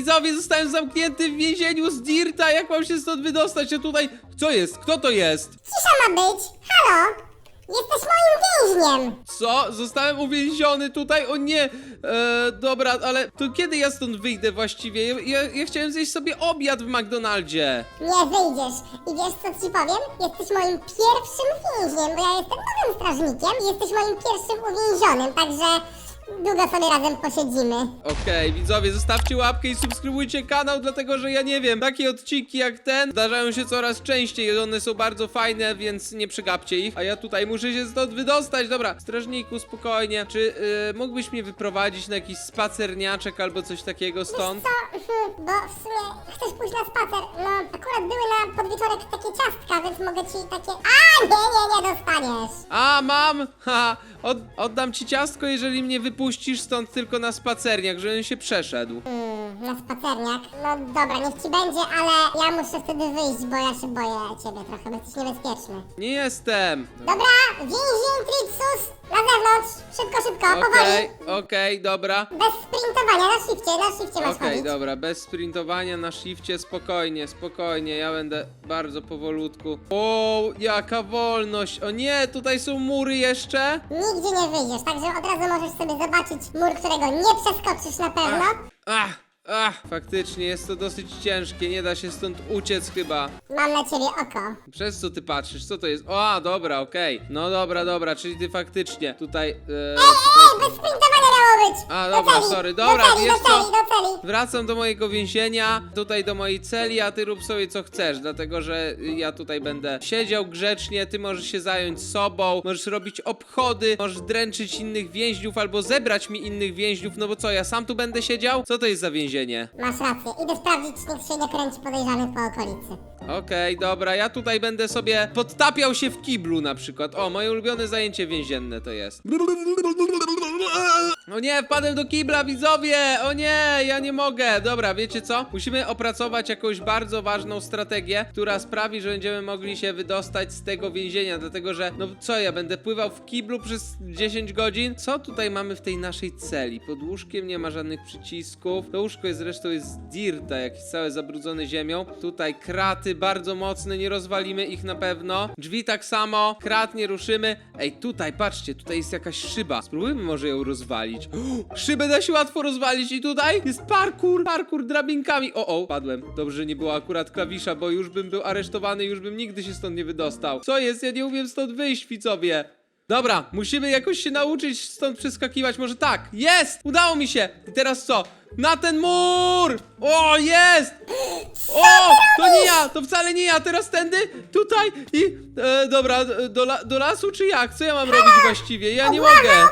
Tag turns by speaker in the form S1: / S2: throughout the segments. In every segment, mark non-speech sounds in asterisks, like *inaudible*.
S1: widzowie, zostałem zamknięty w więzieniu z Dirta, jak mam się stąd wydostać? A tutaj, co jest? Kto to jest?
S2: Cisza ma być. Halo? Jesteś moim więźniem.
S1: Co? Zostałem uwięziony tutaj? O nie! E, dobra, ale to kiedy ja stąd wyjdę właściwie? Ja, ja, ja chciałem zjeść sobie obiad w McDonaldzie.
S2: Nie wyjdziesz. I wiesz co ci powiem? Jesteś moim pierwszym więźniem, bo ja jestem nowym strażnikiem i jesteś moim pierwszym uwięzionym, także długo sobie razem posiedzimy.
S1: Okej, widzowie, zostawcie łapkę i subskrybujcie kanał, dlatego że ja nie wiem, takie odcinki jak ten zdarzają się coraz częściej i one są bardzo fajne, więc nie przegapcie ich. A ja tutaj muszę się stąd wydostać. Dobra, strażniku, spokojnie. Czy y, mógłbyś mnie wyprowadzić na jakiś spacerniaczek albo coś takiego stąd?
S2: Co? Hmm, Bo w sumie chcesz pójść na spacer. No, akurat były na podwieczorek takie ciastka, więc mogę ci takie... A, nie, nie, nie dostaniesz.
S1: A, mam! *laughs* Ha! Od, oddam ci ciastko, jeżeli mnie wypuścisz stąd tylko na spacerniak, żebym się przeszedł.
S2: Hmm, na spacerniak. No dobra, niech ci będzie, ale ja muszę wtedy wyjść, bo ja się boję ciebie trochę, bo jesteś niebezpieczny.
S1: Nie jestem!
S2: Dobra, więzień Trixus, na zewnątrz, szybko, szybko,
S1: Okej,
S2: powoli.
S1: okej, dobra.
S2: Bez sprintowania, na shifcie, na shifcie masz
S1: Okej,
S2: chodzić.
S1: dobra, bez sprintowania na shifcie, spokojnie, spokojnie, ja będę bardzo powolutku. O, jaka wolność! O nie, tutaj są mury jeszcze?
S2: Nigdzie nie wyjdziesz, także od razu możesz sobie zobaczyć mur, którego nie przeskoczysz na pewno.
S1: Ach, ach, faktycznie jest to dosyć ciężkie, nie da się stąd uciec chyba.
S2: Mam na ciebie oko.
S1: Przez co ty patrzysz? Co to jest? O, dobra, okej. No dobra, dobra, czyli ty faktycznie tutaj... E,
S2: Ej, bez sprintowania miało być!
S1: A,
S2: do
S1: dobra,
S2: celi,
S1: sorry, dobra,
S2: do celi,
S1: wiesz
S2: do celi, do celi.
S1: Wracam do mojego więzienia, tutaj do mojej celi, a ty rób sobie co chcesz, dlatego że ja tutaj będę siedział grzecznie, ty możesz się zająć sobą, możesz robić obchody, możesz dręczyć innych więźniów albo zebrać mi innych więźniów, no bo co, ja sam tu będę siedział? Co to jest za więzienie?
S2: Masz rację, idę sprawdzić, czy nikt się nie kręci podejrzany po okolicy.
S1: Okej, dobra, ja tutaj będę sobie podtapiał się w kiblu na przykład. O, moje ulubione zajęcie więzienne to jest. O nie, wpadłem do kibla, widzowie! O nie, ja nie mogę. Dobra, wiecie co? Musimy opracować jakąś bardzo ważną strategię, która sprawi, że będziemy mogli się wydostać z tego więzienia, dlatego że, no co, ja będę pływał w kiblu przez 10 godzin? Co tutaj mamy w tej naszej celi? Pod łóżkiem nie ma żadnych przycisków. To łóżko jest zresztą jest z dirta, jakieś całe zabrudzone ziemią. Tutaj kraty bardzo mocne, nie rozwalimy ich na pewno. Drzwi tak samo, krat nie ruszymy. Ej, tutaj, patrzcie, tutaj jest jakaś szyba. Spróbujmy może ją rozwalić. *gasps* Szybę da się łatwo rozwalić i tutaj jest parkour, parkour drabinkami. O, o, padłem. Dobrze, że nie było akurat klawisza, bo już bym był aresztowany, już bym nigdy się stąd nie wydostał. Co jest? Ja nie umiem stąd wyjść, widzowie. Dobra, musimy jakoś się nauczyć stąd przeskakiwać. Może tak. Jest! Udało mi się! I teraz co? Na ten mur! O, jest! *gasps* O! To nie ja! To wcale nie ja! Teraz tędy, tutaj i... E, dobra, e, do, la, do lasu czy jak? Co ja mam robić właściwie? Ja nie mogę!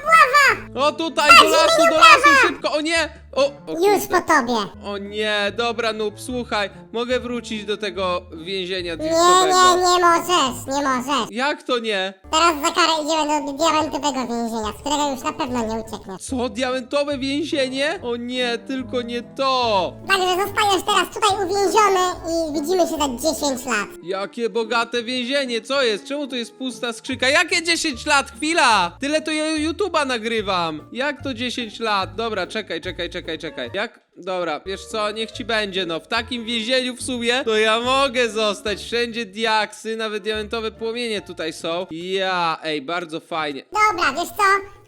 S1: O, tutaj, do lasu, do lasu, szybko! O nie! O, o
S2: Już
S1: kurde.
S2: po tobie.
S1: O nie, dobra noob, słuchaj, mogę wrócić do tego więzienia
S2: Nie, nie, nie możesz, nie możesz.
S1: Jak to nie?
S2: Teraz za karę idziemy do diamentowego więzienia, z którego już na pewno nie uciekniesz.
S1: Co, diamentowe więzienie? O nie, tylko nie to!
S2: Także zostajesz teraz tutaj uwięziony i widzimy się za 10 lat.
S1: Jakie bogate więzienie, co jest? Czemu tu jest pusta skrzynka? Jakie 10 lat? Chwila! Tyle to ja YouTube'a nagrywam! Jak to 10 lat? Dobra, czekaj, czekaj, czekaj, czekaj. Jak? Dobra, wiesz co, niech ci będzie, no. W takim więzieniu w sumie, to ja mogę zostać. Wszędzie diaksy, nawet diamentowe płomienie tutaj są. Ja, ej, bardzo fajnie.
S2: Dobra, wiesz co,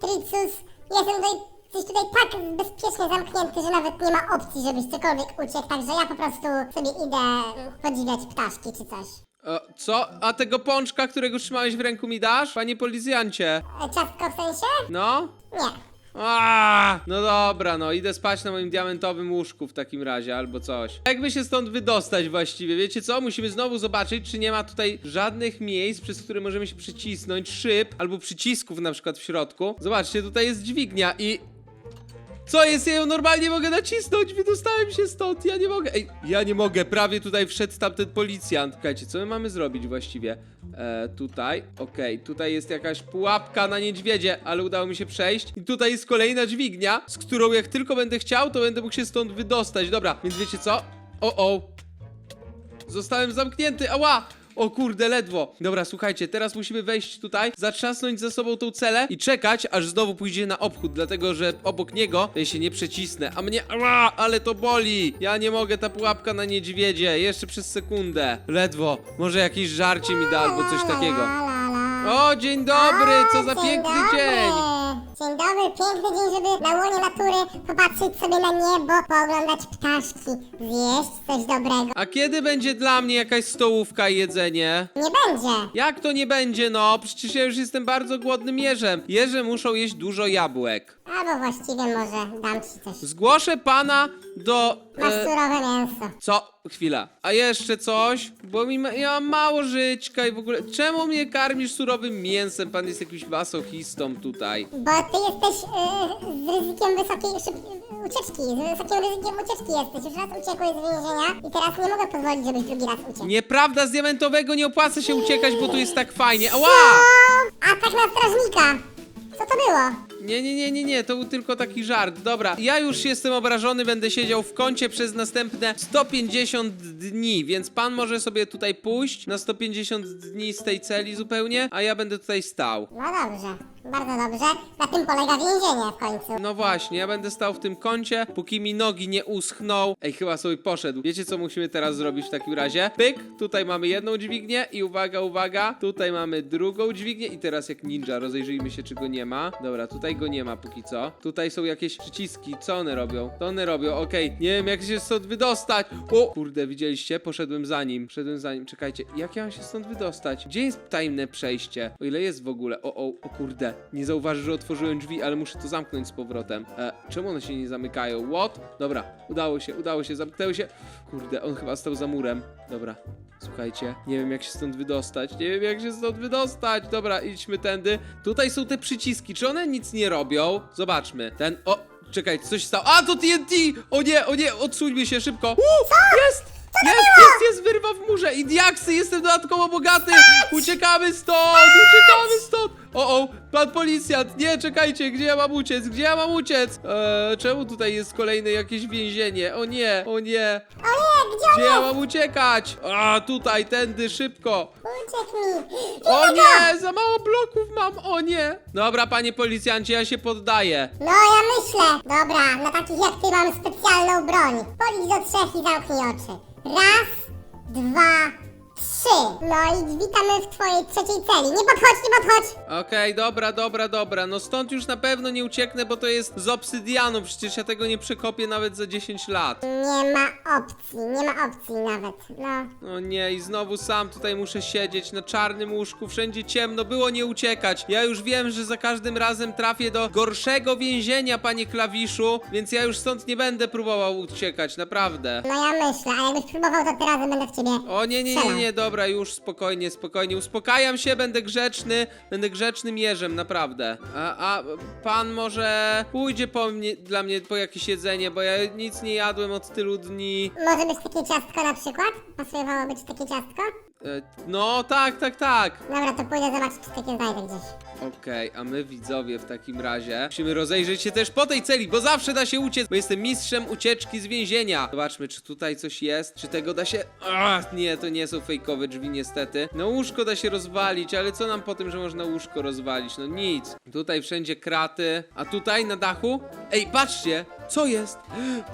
S2: Trixus, jestem tutaj, jesteś tutaj tak bezpiecznie zamknięty, że nawet nie ma opcji, żebyś cokolwiek uciekł, także ja po prostu sobie idę mm, podziwiać ptaszki czy coś.
S1: E, co? A tego pączka, którego trzymałeś w ręku mi dasz? Panie policjancie.
S2: E, Ciastko w sensie?
S1: No?
S2: Nie.
S1: A, no dobra, no idę spać na moim diamentowym łóżku w takim razie, albo coś. Jakby się stąd wydostać właściwie, wiecie co? Musimy znowu zobaczyć, czy nie ma tutaj żadnych miejsc, przez które możemy się przycisnąć, szyb, albo przycisków na przykład w środku. Zobaczcie, tutaj jest dźwignia i... Co jest? Ja ją normalnie mogę nacisnąć, wydostałem się stąd, ja nie mogę. Ej, ja nie mogę, prawie tutaj wszedł tamten policjant. Słuchajcie, co my mamy zrobić właściwie? E, tutaj, okej, tutaj jest jakaś pułapka na niedźwiedzie, ale udało mi się przejść. I tutaj jest kolejna dźwignia, z którą jak tylko będę chciał, to będę mógł się stąd wydostać. Dobra, więc wiecie co? O, o. Zostałem zamknięty, ała! O kurde, ledwo. Dobra, słuchajcie, teraz musimy wejść tutaj, zatrzasnąć ze sobą tą celę i czekać, aż znowu pójdzie na obchód, dlatego że obok niego ja się nie przecisnę. A mnie, ała, ale to boli. Ja nie mogę, ta pułapka na niedźwiedzie, jeszcze przez sekundę. Ledwo. Może jakieś żarcie mi da albo coś takiego. O, dzień dobry, co za piękny dzień.
S2: Dzień dobry, piękny dzień, żeby na łonie natury popatrzeć sobie na niebo, pooglądać ptaszki, zjeść coś dobrego.
S1: A kiedy będzie dla mnie jakaś stołówka i jedzenie?
S2: Nie będzie.
S1: Jak to nie będzie, no? Przecież ja już jestem bardzo głodnym jeżem. Jeże muszą jeść dużo jabłek.
S2: Albo właściwie może dam ci coś.
S1: Zgłoszę pana do.
S2: Masz
S1: E,
S2: surowe mięso.
S1: co? Chwila. A jeszcze coś? Bo mi ma, ja mam mało żyćka i w ogóle. Czemu mnie karmisz surowym mięsem? Pan jest jakimś masochistą tutaj.
S2: Bo ty jesteś y, z ryzykiem wysokiej szyb, ucieczki, z wysokim ryzykiem ucieczki jesteś. Już raz uciekłeś z więzienia i teraz nie mogę pozwolić, żebyś drugi raz uciekł.
S1: Nieprawda, z diamentowego nie opłaca się uciekać, bo tu jest tak fajnie. Ała!
S2: O, atak na strażnika. Co to było?
S1: Nie, nie, nie, nie, nie, to był tylko taki żart. Dobra, ja już jestem obrażony, będę siedział w kącie przez następne 150 dni, więc pan może sobie tutaj pójść na 150 dni z tej celi zupełnie, a ja będę tutaj stał.
S2: No dobrze, bardzo dobrze. Na tym polega więzienie w końcu.
S1: No właśnie, ja będę stał w tym kącie, póki mi nogi nie uschną. Ej, chyba sobie poszedł. Wiecie, co musimy teraz zrobić w takim razie? Pyk, tutaj mamy jedną dźwignię i uwaga, uwaga, tutaj mamy drugą dźwignię i teraz jak ninja rozejrzyjmy się, czy go nie ma. Dobra, tutaj go nie ma póki co. Tutaj są jakieś przyciski, co one robią? To one robią, okej, nie wiem jak się stąd wydostać. O, kurde, widzieliście? Poszedłem za nim, szedłem za nim, czekajcie, jak ja mam się stąd wydostać? Gdzie jest tajne przejście? O ile jest w ogóle? O, o, o kurde, nie zauważy, że otworzyłem drzwi, ale muszę to zamknąć z powrotem. E, czemu one się nie zamykają? What? Dobra, udało się, udało się, zamknęły się. Kurde, on chyba stał za murem. Dobra, słuchajcie, nie wiem jak się stąd wydostać, nie wiem jak się stąd wydostać. Dobra, idźmy tędy. Tutaj są te przyciski, czy one nic nie robią? Zobaczmy. Ten, o, czekaj, coś stało. A, to TNT! O nie, o nie, odsuńmy się szybko. Jest! Jest, jest, jest wyrwa w murze i diaksy, jestem dodatkowo bogaty! Uciekamy stąd, uciekamy stąd! O, o, pan policjant, nie, czekajcie, gdzie ja mam uciec, gdzie ja mam uciec? Eee, czemu tutaj jest kolejne jakieś więzienie? O nie, o nie,
S2: O nie, gdzie on
S1: gdzie ja mam uciekać? A, tutaj, tędy, szybko!
S2: Uciekł mi.
S1: O nie, za mało bloków mam, o nie! Dobra, panie policjancie, ja się poddaję.
S2: No ja myślę. Dobra, na takich jak ty mam specjalną broń. Policz do trzech i zamknij oczy. Raz, dwa, trzy. No i witamy w twojej trzeciej celi. Nie podchodź, nie podchodź.
S1: Okej, dobra, dobra, dobra. No stąd już na pewno nie ucieknę, bo to jest z obsydianu. Przecież ja tego nie przekopię nawet za 10 lat.
S2: Nie ma opcji, nie ma opcji nawet. No.
S1: No nie, i znowu sam tutaj muszę siedzieć na czarnym łóżku, wszędzie ciemno, było nie uciekać. Ja już wiem, że za każdym razem trafię do gorszego więzienia, panie klawiszu, więc ja już stąd nie będę próbował uciekać, naprawdę.
S2: No ja myślę, a jakbyś próbował, to teraz będę w ciebie
S1: O nie, nie, nie, nie, dobra, już spokojnie, spokojnie, uspokajam się, będę grzeczny, będę grzecznym jeżem, naprawdę. A, a pan może pójdzie po mnie, dla mnie po jakieś jedzenie, bo ja nic nie jadłem od tylu dni.
S2: Może być takie ciastko na przykład? Pasowało być takie ciastko?
S1: E, no, tak, tak, tak.
S2: Dobra, to pójdę zobaczyć, czy takie znajdę gdzieś.
S1: Okej, a my widzowie w takim razie musimy rozejrzeć się też po tej celi, bo zawsze da się uciec, bo jestem mistrzem ucieczki z więzienia. Zobaczmy, czy tutaj coś jest, czy tego da się... Ach, nie, to nie są fejkowe drzwi niestety. No łóżko da się rozwalić, ale co nam po tym, że można łóżko rozwalić? No nic. Tutaj wszędzie kraty, a tutaj na dachu? Ej, patrzcie, co jest?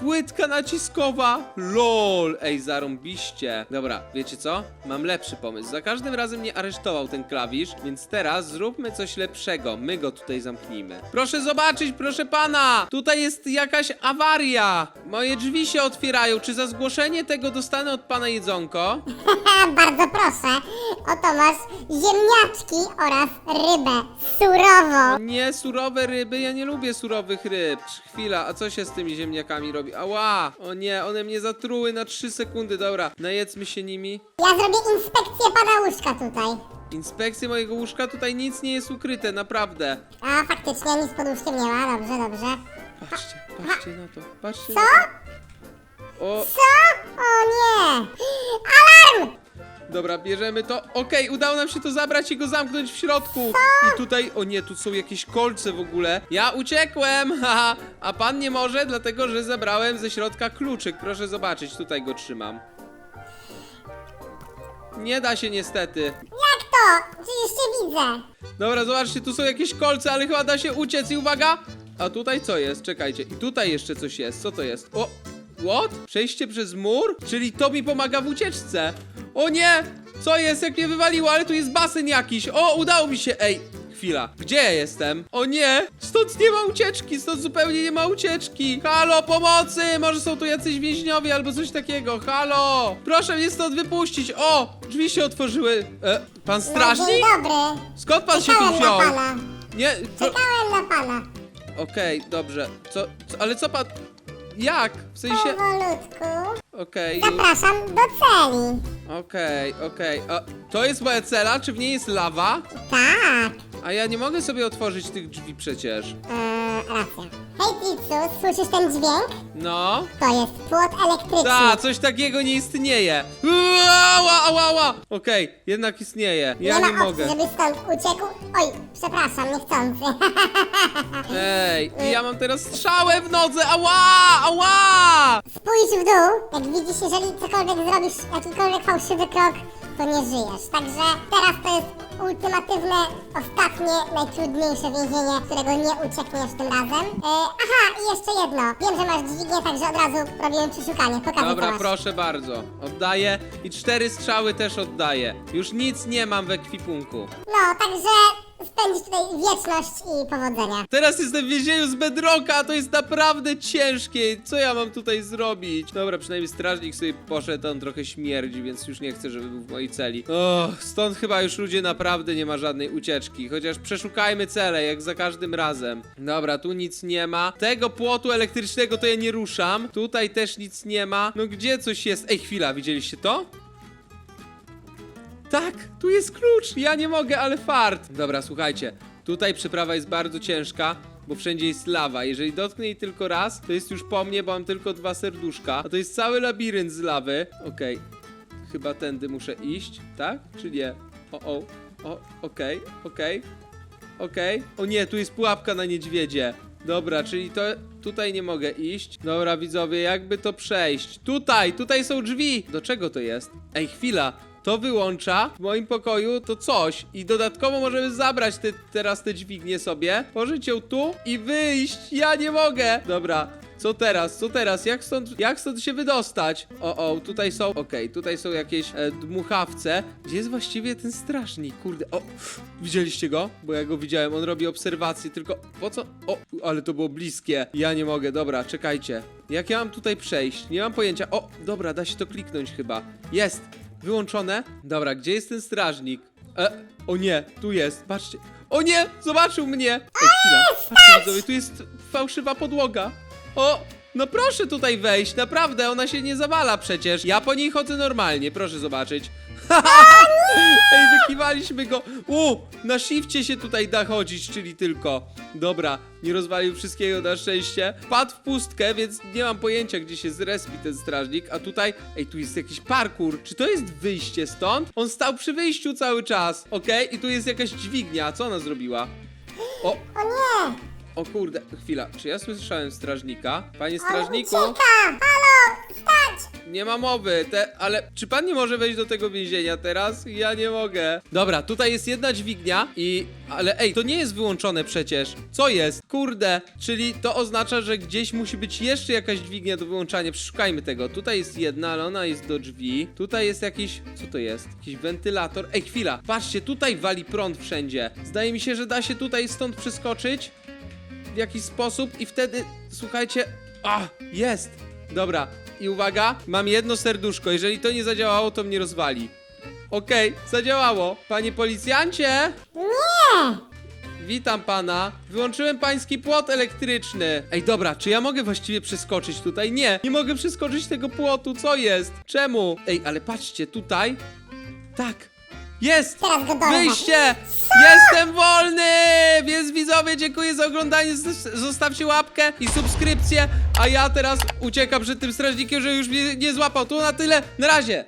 S1: Płytka naciskowa! LOL! Ej, zarąbiście. Dobra, wiecie co? Mam lepszy pomysł. Za każdym razem nie aresztował ten klawisz, więc teraz zróbmy coś lepszego. My go tutaj zamknijmy. Proszę zobaczyć, proszę pana! Tutaj jest jakaś awaria! Moje drzwi się otwierają. Czy za zgłoszenie tego dostanę od pana jedzonko? *laughs*
S2: Bardzo proszę. Oto masz ziemniaczki oraz rybę surową.
S1: Nie, surowe ryby, ja nie lubię surowych ryb. Chwila, a co się z tymi ziemniakami robi? Ała! O nie, one mnie zatruły na 3 sekundy. Dobra, najedzmy się nimi.
S2: Ja zrobię inspekcję pana łóżka tutaj.
S1: Inspekcję mojego łóżka, tutaj nic nie jest ukryte, naprawdę.
S2: A faktycznie nic pod łóżkiem nie ma, dobrze, dobrze.
S1: Patrzcie, patrzcie na to, patrzcie
S2: Co?
S1: na to. O,
S2: Co? O nie! *gasps* Alarm!
S1: Dobra, bierzemy to. Okej, udało nam się to zabrać i go zamknąć w środku. I tutaj, o nie, tu są jakieś kolce w ogóle. Ja uciekłem, *laughs* haha, a pan nie może, dlatego że zabrałem ze środka kluczyk. Proszę zobaczyć, tutaj go trzymam. Nie da się niestety.
S2: Jak to? Przecież cię widzę.
S1: Dobra, zobaczcie, tu są jakieś kolce, ale chyba da się uciec i uwaga! A tutaj co jest? Czekajcie. I tutaj jeszcze coś jest. Co to jest? O! What? Przejście przez mur? Czyli to mi pomaga w ucieczce. O nie! Co jest? Jak mnie wywaliło, ale tu jest basen jakiś. O, udało mi się. Ej, chwila. Gdzie ja jestem? O nie! Stąd nie ma ucieczki, stąd zupełnie nie ma ucieczki. Halo, pomocy! Może są tu jacyś więźniowie albo coś takiego. Halo! Proszę mnie stąd wypuścić. O! Drzwi się otworzyły. E, pan
S2: No, dzień dobry.
S1: Skąd pan się tu
S2: Czekałem na
S1: wziął?
S2: pana.
S1: Nie, pro...
S2: Czekałem na pana.
S1: Okej, dobrze. Co, co, ale co pan... Jak? W sensie...
S2: Powolutku.
S1: Okej,
S2: Zapraszam do celi.
S1: Okej, okej. A To jest moja cela? Czy w niej jest lawa?
S2: Tak.
S1: A ja nie mogę sobie otworzyć tych drzwi przecież.
S2: Eee, racja. Hej, Pizzu, słyszysz ten dźwięk?
S1: No.
S2: To jest płot elektryczny.
S1: Ta, coś takiego nie istnieje. Ała, ała, ała. Okej, jednak istnieje. Ja
S2: nie
S1: nie
S2: ma opcji,
S1: mogę.
S2: żeby stąd uciekł. Oj, przepraszam, niechcący. *laughs*
S1: Ej, i ja mam teraz strzałę w nodze. Ała, ała.
S2: Spójrz w dół. Jak widzisz, jeżeli cokolwiek zrobisz, jakikolwiek fałszywy krok, to nie żyjesz. Także teraz to jest ultimatywne, ostatnie, najtrudniejsze więzienie, którego nie uciekniesz tym razem. E, aha, i jeszcze jedno. Wiem, że masz dźwignię, także od razu robimy przeszukanie. Pokażę co
S1: Dobra,
S2: masz.
S1: proszę bardzo. Oddaję i cztery strzały też oddaję. Już nic nie mam w ekwipunku.
S2: No, także spędzisz tutaj wieczność i powodzenia.
S1: Teraz jestem w więzieniu z Bedrocka, to jest naprawdę ciężkie. Co ja mam tutaj zrobić? Dobra, przynajmniej strażnik sobie poszedł, on trochę śmierdzi, więc już nie chcę, żeby był w mojej celi. O, stąd chyba już ludzie naprawdę nie ma żadnej ucieczki. Chociaż przeszukajmy cele, jak za każdym razem. Dobra, tu nic nie ma. Tego płotu elektrycznego to ja nie ruszam. Tutaj też nic nie ma. No gdzie coś jest? Ej, chwila, widzieliście to? Tak, tu jest klucz. Ja nie mogę, ale fart. Dobra, słuchajcie. Tutaj przeprawa jest bardzo ciężka, bo wszędzie jest lawa. Jeżeli dotknę jej tylko raz, to jest już po mnie, bo mam tylko dwa serduszka. A to jest cały labirynt z lawy. Okej. Chyba tędy muszę iść, tak? Czy nie? O, o. O, okej, okej. Okej. O nie, tu jest pułapka na niedźwiedzie. Dobra, czyli to tutaj nie mogę iść. Dobra, widzowie, jakby to przejść? Tutaj, tutaj są drzwi. Do czego to jest? Ej, chwila. To wyłącza w moim pokoju to coś. I dodatkowo możemy zabrać te, teraz te dźwignie sobie, położyć ją tu i wyjść. Ja nie mogę. Dobra, co teraz? Co teraz? Jak stąd, jak stąd się wydostać? O, o, tutaj są, okej, tutaj są jakieś e, dmuchawce. Gdzie jest właściwie ten strażnik? Kurde, o, widzieliście go? Bo ja go widziałem, on robi obserwacje, tylko po co? O, ale to było bliskie. Ja nie mogę, dobra, czekajcie. Jak ja mam tutaj przejść? Nie mam pojęcia. O, dobra, da się to kliknąć chyba. Jest, wyłączone. Dobra, gdzie jest ten strażnik? E, o nie, tu jest, patrzcie. O nie, zobaczył mnie. Ej, chwila, patrzcie widzowie, tu jest fałszywa podłoga. O, no proszę tutaj wejść, naprawdę, ona się nie zawala przecież. Ja po niej chodzę normalnie, proszę zobaczyć. *laughs* Ej, wykiwaliśmy go. U, na shifcie się tutaj da chodzić, czyli tylko. Dobra, nie rozwalił wszystkiego na szczęście. Padł w pustkę, więc nie mam pojęcia, gdzie się zrespi ten strażnik. A tutaj, ej, tu jest jakiś parkour. Czy to jest wyjście stąd? On stał przy wyjściu cały czas, okej? I tu jest jakaś dźwignia. Co ona zrobiła? O,
S2: O nie!
S1: o kurde, chwila. Czy ja słyszałem strażnika? Panie strażniku?
S2: ucieka! Halo!
S1: Nie ma mowy, te, ale czy pan nie może wejść do tego więzienia teraz? Ja nie mogę. Dobra, tutaj jest jedna dźwignia i... Ale ej, to nie jest wyłączone przecież. Co jest? Kurde, czyli to oznacza, że gdzieś musi być jeszcze jakaś dźwignia do wyłączania. Przeszukajmy tego. Tutaj jest jedna, ale ona jest do drzwi. Tutaj jest jakiś... Co to jest? Jakiś wentylator. Ej, chwila. Patrzcie, tutaj wali prąd wszędzie. Zdaje mi się, że da się tutaj stąd przeskoczyć w jakiś sposób i wtedy, słuchajcie, a, jest! Dobra, i uwaga, mam jedno serduszko, jeżeli to nie zadziałało, to mnie rozwali. Okej, zadziałało. Panie policjancie!
S2: Nie!
S1: Witam pana. Wyłączyłem pański płot elektryczny. Ej, dobra, czy ja mogę właściwie przeskoczyć tutaj? Nie, nie mogę przeskoczyć tego płotu, co jest? Czemu? Ej, ale patrzcie, tutaj... Tak, jest!
S2: Teraz go dorwę.
S1: Wyjście! Jestem wolny! Więc widzowie, dziękuję za oglądanie. Zostawcie łapkę i subskrypcję. A ja teraz uciekam przed tym strażnikiem, że już mnie nie złapał. Tu na tyle. Na razie.